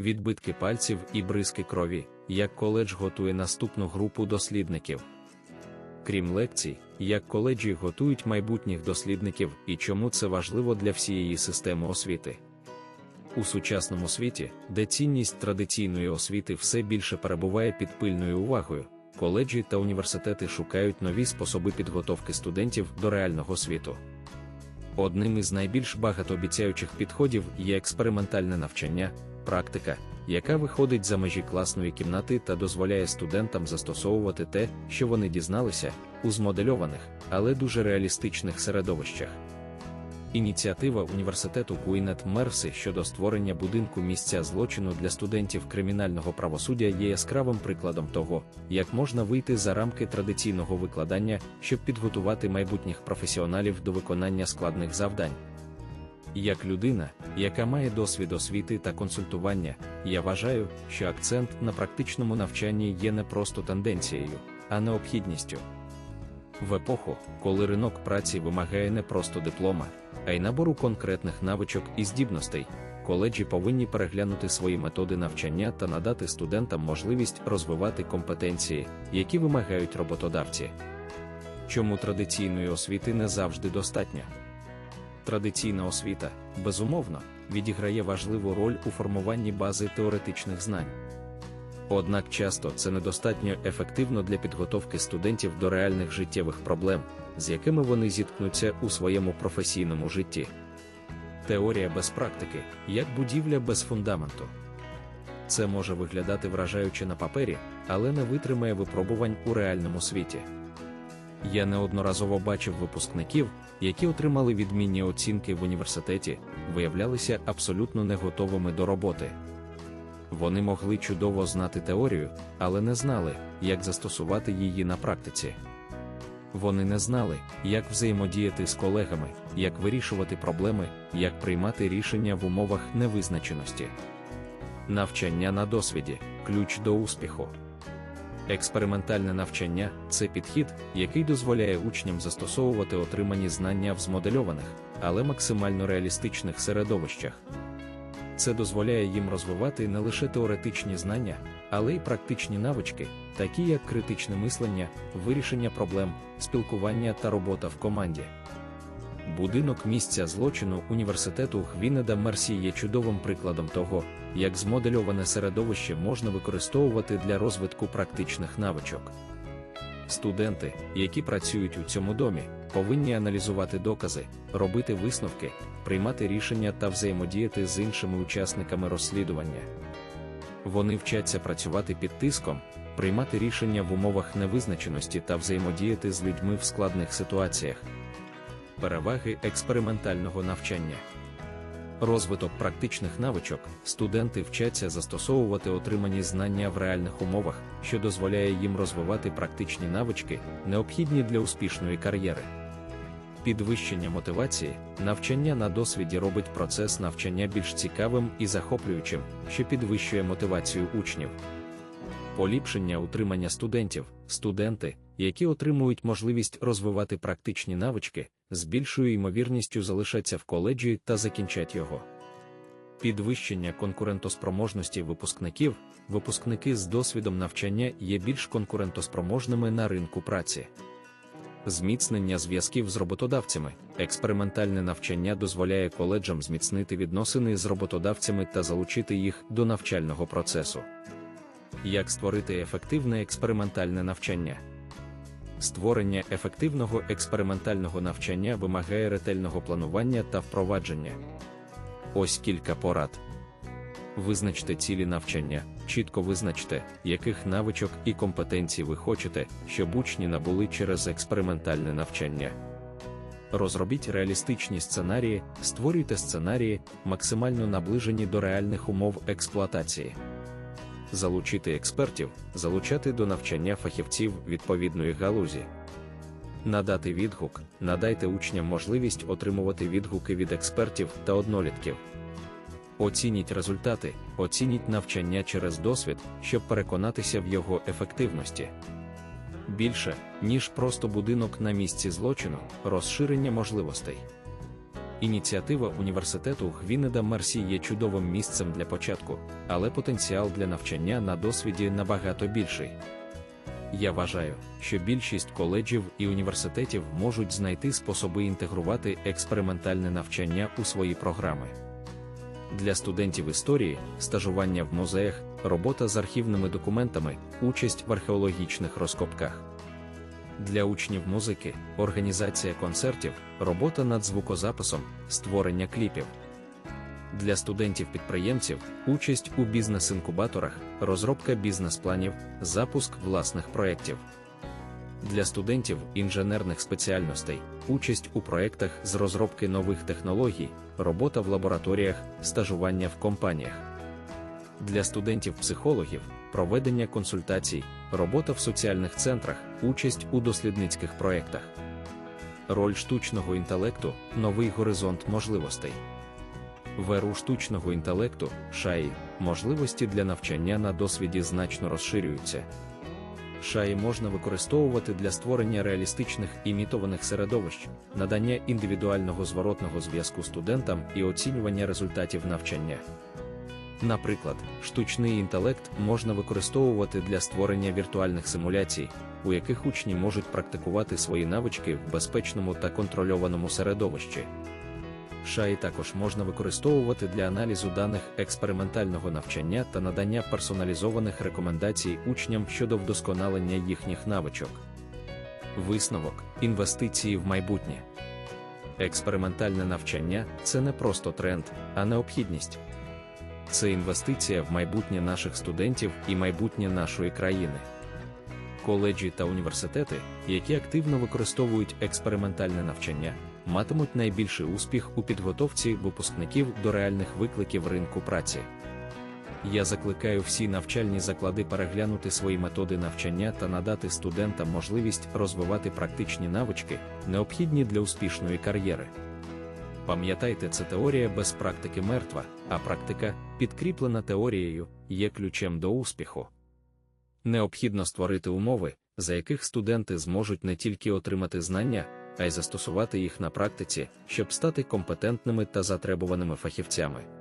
відбитки пальців і бризки крові, як коледж готує наступну групу дослідників. Крім лекцій, як коледжі готують майбутніх дослідників і чому це важливо для всієї системи освіти. У сучасному світі, де цінність традиційної освіти все більше перебуває під пильною увагою, коледжі та університети шукають нові способи підготовки студентів до реального світу. Одним із найбільш багатообіцяючих підходів є експериментальне навчання, практика, яка виходить за межі класної кімнати та дозволяє студентам застосовувати те, що вони дізналися, у змодельованих, але дуже реалістичних середовищах. Ініціатива університету Куінет Мерси щодо створення будинку місця злочину для студентів кримінального правосуддя є яскравим прикладом того, як можна вийти за рамки традиційного викладання, щоб підготувати майбутніх професіоналів до виконання складних завдань. Як людина, яка має досвід освіти та консультування, я вважаю, що акцент на практичному навчанні є не просто тенденцією, а необхідністю. В епоху, коли ринок праці вимагає не просто диплома, а й набору конкретних навичок і здібностей, коледжі повинні переглянути свої методи навчання та надати студентам можливість розвивати компетенції, які вимагають роботодавці. Чому традиційної освіти не завжди достатньо? Традиційна освіта, безумовно, відіграє важливу роль у формуванні бази теоретичних знань. Однак часто це недостатньо ефективно для підготовки студентів до реальних життєвих проблем, з якими вони зіткнуться у своєму професійному житті. Теорія без практики, як будівля без фундаменту. Це може виглядати вражаюче на папері, але не витримає випробувань у реальному світі. Я неодноразово бачив випускників, які отримали відмінні оцінки в університеті, виявлялися абсолютно не готовими до роботи. Вони могли чудово знати теорію, але не знали, як застосувати її на практиці. Вони не знали, як взаємодіяти з колегами, як вирішувати проблеми, як приймати рішення в умовах невизначеності. Навчання на досвіді ключ до успіху. Експериментальне навчання це підхід, який дозволяє учням застосовувати отримані знання в змодельованих, але максимально реалістичних середовищах. Це дозволяє їм розвивати не лише теоретичні знання, але й практичні навички, такі як критичне мислення, вирішення проблем, спілкування та робота в команді. Будинок місця злочину університету Гвінеда Мерсі є чудовим прикладом того, як змодельоване середовище можна використовувати для розвитку практичних навичок. Студенти, які працюють у цьому домі, повинні аналізувати докази, робити висновки, приймати рішення та взаємодіяти з іншими учасниками розслідування. Вони вчаться працювати під тиском, приймати рішення в умовах невизначеності та взаємодіяти з людьми в складних ситуаціях. Переваги експериментального навчання. Розвиток практичних навичок, студенти вчаться застосовувати отримані знання в реальних умовах, що дозволяє їм розвивати практичні навички, необхідні для успішної кар'єри. Підвищення мотивації, навчання на досвіді робить процес навчання більш цікавим і захоплюючим, що підвищує мотивацію учнів. Поліпшення утримання студентів, студенти, які отримують можливість розвивати практичні навички, з більшою ймовірністю залишаться в коледжі та закінчать його. Підвищення конкурентоспроможності випускників, випускники з досвідом навчання є більш конкурентоспроможними на ринку праці. Зміцнення зв'язків з роботодавцями, експериментальне навчання дозволяє коледжам зміцнити відносини з роботодавцями та залучити їх до навчального процесу. Як створити ефективне експериментальне навчання? Створення ефективного експериментального навчання вимагає ретельного планування та впровадження. Ось кілька порад. Визначте цілі навчання, чітко визначте, яких навичок і компетенцій ви хочете, щоб учні набули через експериментальне навчання. Розробіть реалістичні сценарії, створюйте сценарії, максимально наближені до реальних умов експлуатації. Залучити експертів, залучати до навчання фахівців відповідної галузі. Надати відгук, надайте учням можливість отримувати відгуки від експертів та однолітків. Оцініть результати, оцініть навчання через досвід, щоб переконатися в його ефективності. Більше, ніж просто будинок на місці злочину, розширення можливостей. Ініціатива університету Гвінеда Мерсі є чудовим місцем для початку, але потенціал для навчання на досвіді набагато більший. Я вважаю, що більшість коледжів і університетів можуть знайти способи інтегрувати експериментальне навчання у свої програми. Для студентів історії, стажування в музеях, робота з архівними документами, участь в археологічних розкопках. Для учнів музики, організація концертів, робота над звукозаписом, створення кліпів. Для студентів-підприємців участь у бізнес-інкубаторах, розробка бізнес-планів, запуск власних проєктів. Для студентів інженерних спеціальностей участь у проєктах з розробки нових технологій, робота в лабораторіях, стажування в компаніях. Для студентів-психологів проведення консультацій, робота в соціальних центрах, участь у дослідницьких проєктах. Роль штучного інтелекту новий горизонт можливостей. В еру штучного інтелекту шаї можливості для навчання на досвіді значно розширюються. Шаї можна використовувати для створення реалістичних імітованих середовищ, надання індивідуального зворотного зв'язку студентам і оцінювання результатів навчання. Наприклад, штучний інтелект можна використовувати для створення віртуальних симуляцій, у яких учні можуть практикувати свої навички в безпечному та контрольованому середовищі. Шаї також можна використовувати для аналізу даних експериментального навчання та надання персоналізованих рекомендацій учням щодо вдосконалення їхніх навичок. Висновок інвестиції в майбутнє. Експериментальне навчання це не просто тренд, а необхідність. Це інвестиція в майбутнє наших студентів і майбутнє нашої країни. Коледжі та університети, які активно використовують експериментальне навчання, матимуть найбільший успіх у підготовці випускників до реальних викликів ринку праці. Я закликаю всі навчальні заклади переглянути свої методи навчання та надати студентам можливість розвивати практичні навички, необхідні для успішної кар'єри. Пам'ятайте, це теорія без практики мертва, а практика, підкріплена теорією, є ключем до успіху. Необхідно створити умови, за яких студенти зможуть не тільки отримати знання, а й застосувати їх на практиці, щоб стати компетентними та затребуваними фахівцями.